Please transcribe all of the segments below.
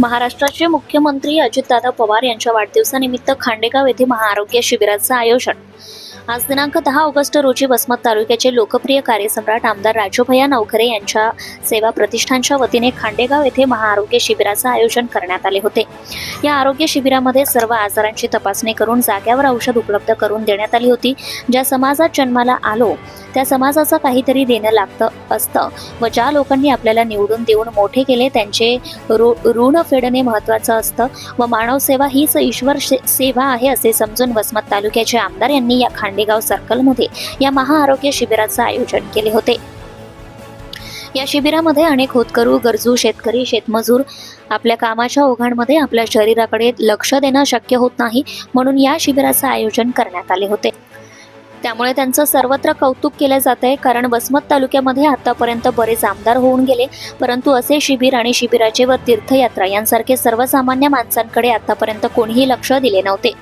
महाराष्ट्राचे मुख्यमंत्री अजितदादा पवार यांच्या वाढदिवसानिमित्त खांडेगाव येथे महाआरोग्य शिबिराचं आयोजन. आज दिनांक दहा ऑगस्ट रोजी वसमत तालुक्याचे लोकप्रिय कार्यसम्राट आमदार राजोभया नवखरे यांच्या सेवा प्रतिष्ठानच्या वतीने खांडेगाव येथे महाआरोग्य शिबिराचं आयोजन करण्यात आले होते. या आरोग्य शिबिरामध्ये सर्व आजारांची तपासणी करून जाग्यावर औषध उपलब्ध करून देण्यात आली होती. ज्या समाजात जन्माला आलो त्या समाजाचं काहीतरी देणं लागतं असतं. व ज्या लोकांनी आपल्याला निवडून देऊन मोठे केले त्यांचे ऋ ऋण फेडणे महत्त्वाचं असतं. व मानव सेवा हीच ईश्वर शे- सेवा आहे असे समजून वसमत तालुक्याचे आमदार यांनी या खांडेगाव सर्कलमध्ये या महाआरोग्य शिबिराचं आयोजन केले होते. या शिबिरामध्ये अनेक होतकरू गरजू शेतकरी शेतमजूर आपल्या कामाच्या ओघांमध्ये आपल्या शरीराकडे लक्ष देणं शक्य होत नाही म्हणून या शिबिराचं आयोजन करण्यात आले होते. त्यामुळे त्यांचं सर्वत्र कौतुक केलं जात आहे. कारण वसमत तालुक्यामध्ये आतापर्यंत बरेच आमदार होऊन गेले. परंतु असे शिबिर आणि शिबिराचे व तीर्थयात्रा यांसारखे सर्वसामान्य माणसांकडे आतापर्यंत कोणीही लक्ष दिले नव्हते.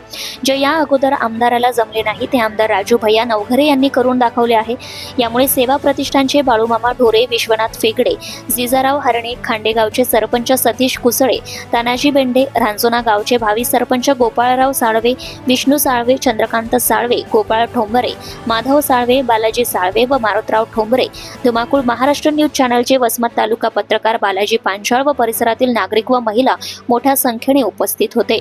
जे या अगोदर आमदाराला जमले नाही ते आमदार राजू भैया नवघरे यांनी करून दाखवले आहे. यामुळे सेवा प्रतिष्ठानचे बाळूमामा ढोरे विश्वनाथ फेगडे जिजाराव हरणे खांडेगावचे सरपंच सतीश कुसळे तानाजी बेंडे रांजोना गावचे भावी सरपंच गोपाळराव साळवे विष्णू साळवे चंद्रकांत साळवे गोपाळ ठोंबरे माधव साळवे बालाजी साळवे व मारुतराव ठोंबरे. धुमाकूळ महाराष्ट्र न्यूज चॅनलचे वसमत तालुका पत्रकार बालाजी पांचाळ व परिसरातील नागरिक व महिला मोठ्या संख्येने उपस्थित होते.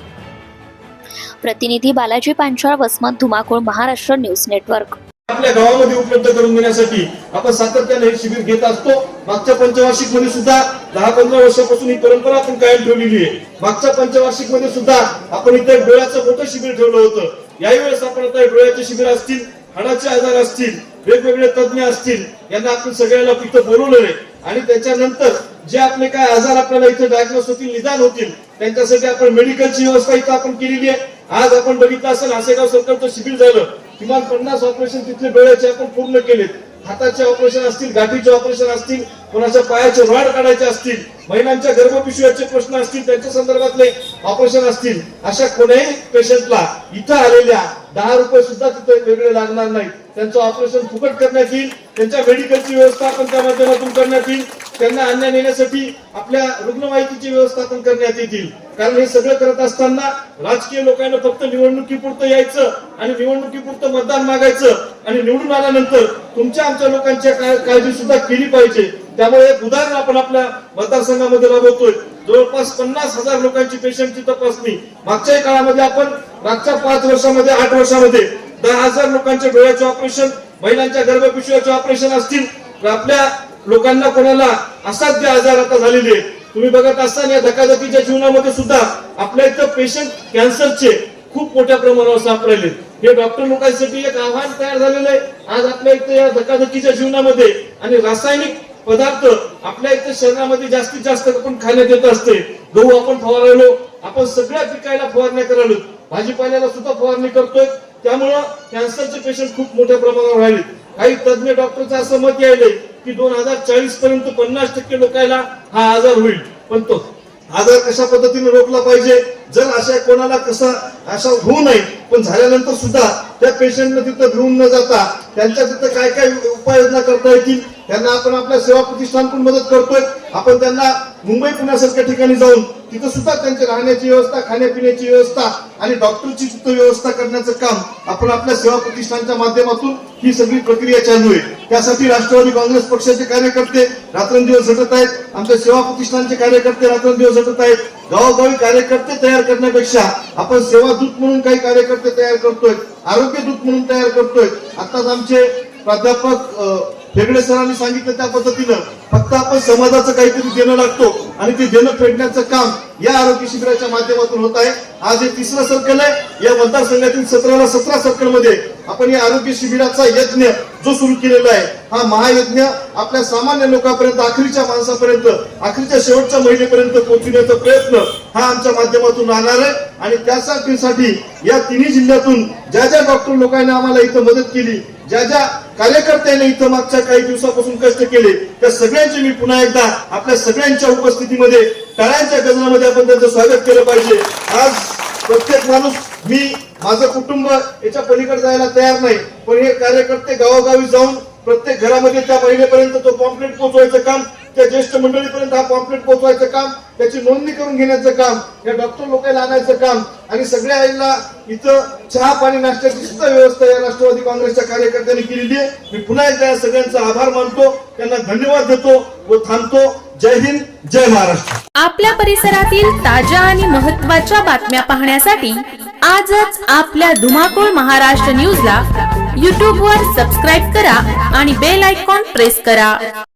प्रतिनिधी बालाजी पांचाळ वसमत धुमाकूळ महाराष्ट्र न्यूज नेटवर्क. आपल्या गावामध्ये उपलब्ध करून देण्यासाठी आपण सातत्याने हे शिबिर घेत असतो. मागच्या पंचवार्षिकमध्ये सुद्धा दहा पंधरा वर्षापासून ही परंपरा आपण कायम ठेवलेली आहे. मागच्या पंचवार्षिकमध्ये सुद्धा आपण इथे डोळ्याचं मोठं शिबिर ठेवलं होतं. याही वेळेस आपण आता डोळ्याचे शिबिर असतील. हाडाचे आजार असतील वेगवेगळे तज्ञ असतील यांना आपण सगळ्याला तिथं बोलवलं आणि त्याच्यानंतर जे आपले काय आजार आपल्याला इथे डायग्नोस होतील निदान होतील त्यांच्यासाठी आपण मेडिकलची व्यवस्था इथं आपण केलेली आहे. आज आपण बघितलं असेल आसेगाव सरकारचं शिबिर झालं. किमान पन्नास ऑपरेशन तिथले डोळ्याचे आपण पूर्ण केलेत. हाताचे ऑपरेशन असतील गाठीचे ऑपरेशन असतील कोणाच्या पायाचे वाढ काढायचे असतील महिलांच्या गर्भपिशव्याचे प्रश्न असतील त्यांच्या संदर्भातले ऑपरेशन असतील अशा कोण्याही पेशंटला इथं आलेल्या दहा रुपये सुद्धा तिथे वेगळे लागणार नाही त्यांचं ऑपरेशन फुकट करण्यात येईल त्यांच्या मेडिकलची व्यवस्थापन त्या माध्यमातून करण्यात येईल त्यांना आणण्या नेण्यासाठी आपल्या रुग्णवाहिकेची व्यवस्थापन करण्यात येतील. कारण हे सगळं करत असताना राजकीय लोकांना फक्त निवडणुकीपुरतं यायचं आणि निवडणुकीपुरतं मतदान मागायचं आणि निवडून आल्यानंतर तुमच्या आमच्या लोकांच्या काळजी सुद्धा केली पाहिजे. त्यामुळे एक उदाहरण आपण आपल्या मतदारसंघामध्ये राबवतोय. जवळपास पन्नास हजार लोकांची पेशंटची तपासणी. मागच्याही काळामध्ये आपण मागच्या पाच वर्षामध्ये आठ वर्षामध्ये दहा हजार लोकांच्या डोळ्याचे ऑपरेशन महिलांच्या गर्भपिशव्याचे ऑपरेशन असतील. तर आपल्या लोकांना कोणाला असाध्य आजार आता झालेले आहेत. तुम्ही बघत असताना या धकाधकीच्या जीवनामध्ये सुद्धा आपल्या इथं पेशंट कॅन्सरचे खूप मोठ्या प्रमाणावर सापडले हे डॉक्टर लोकांसाठी एक आव्हान तयार झालेलं आहे. आज आपल्या इथे या धकाधकीच्या जीवनामध्ये आणि रासायनिक पदार्थ आपल्या इथे शरीरामध्ये जास्तीत जास्त आपण खाण्यात येत असते. गहू आपण फवारलो आपण सगळ्या पिकायला फवारण्या करायलो. भाजीपाल्याला सुद्धा फवारणी करतोय. त्यामुळं कॅन्सरचे पेशंट खूप मोठ्या प्रमाणावर राहिले. काही तज्ञ डॉक्टरचं असं मत यायलंय की दोन हजार चाळीस पर्यंत पन्नास टक्के लोकांना हा आजार होईल. पण तो आजार कशा पद्धतीने रोखला पाहिजे? जर अशा कोणाला कसा असा होऊ नये पण झाल्यानंतर सुद्धा त्या पेशंटला तिथं घेऊन न जाता त्यांच्या तिथं काय काय उपाययोजना करता येतील? त्यांना आपण आपल्या सेवा प्रतिष्ठानकडून मदत करतोय. आपण त्यांना मुंबई पुण्यासारख्या ठिकाणी जाऊन तिथं सुद्धा त्यांची राहण्याची व्यवस्था खाण्यापिण्याची व्यवस्था आणि डॉक्टरची सुद्धा व्यवस्था करण्याचं काम आपण आपल्या सेवा प्रतिष्ठानच्या माध्यमातून ही सगळी प्रक्रिया चालू आहे. त्यासाठी राष्ट्रवादी काँग्रेस पक्षाचे कार्यकर्ते रात्रंदिवस झटत आहेत. आमच्या सेवा प्रतिष्ठानचे कार्यकर्ते रात्रंदिवस झटत आहेत. गावोगावी कार्यकर्ते तयार करण्यापेक्षा आपण सेवा दूत म्हणून काही कार्यकर्ते तयार करतोय. आरोग्य दूत म्हणून तयार करतोय. आताच आमचे प्राध्यापक हेगडे सरांनी सांगितलं त्या पद्धतीनं. फक्त आपण समाजाचं काहीतरी देणं लागतो आणि ते देणं फेडण्याचं काम या आरोग्य शिबिराच्या माध्यमातून होत आहे. आज हे तिसरं सर्कल आहे. या मतदारसंघातील सतराला सतरा सर्कलमध्ये आपण या आरोग्य शिबिराचा यज्ञ जो सुरू केलेला आहे हा महायज्ञ आपल्या सामान्य लोकांपर्यंत आखरीच्या माणसापर्यंत आखरीच्या शेवटच्या महिलेपर्यंत पोहोचविण्याचा प्रयत्न हा आमच्या माध्यमातून राहणार आहे. आणि त्यासाठी या तिन्ही जिल्ह्यातून ज्या ज्या डॉक्टर लोकांनी आम्हाला इथं मदत केली ज्या ज्या कार्यकर्त्यांनी इथं मागच्या काही दिवसापासून कष्ट केले त्या सगळ्यांचे मी पुन्हा एकदा आपल्या सगळ्यांच्या उपस्थितीमध्ये टाळ्यांच्या गजनामध्ये आपण त्यांचं स्वागत केलं पाहिजे. आज प्रत्येक माणूस मी माझं कुटुंब याच्या पलीकडे जायला तयार नाही पण हे कार्यकर्ते गावोगावी जाऊन प्रत्येक घरामध्ये त्या महिलेपर्यंत तो कॉम्प्लेट पोहोचवायचं काम त्या ज्येष्ठ मंडळीपर्यंत हा पॉम्पलेट पोहोचवायचं काम त्याची नोंदणी करून घेण्याचं काम या डॉक्टर लोकांना आणायचं काम आणि सगळ्या आईला इथं चहा पाणी नाश्त्याची सुद्धा व्यवस्था या राष्ट्रवादी काँग्रेसच्या कार्यकर्त्यांनी केलेली आहे. मी पुन्हा एकदा या सगळ्यांचा आभार मानतो. त्यांना धन्यवाद देतो व थांबतो. जय हिंद जय महाराष्ट्र. आपल्या परिसरातील ताज्या आणि महत्त्वाच्या बातम्या पाहण्यासाठी आजच आपल्या धुमाकूळ महाराष्ट्र न्यूजला यूट्यूबवर सबस्क्राईब करा आणि बेल आयकॉन प्रेस करा.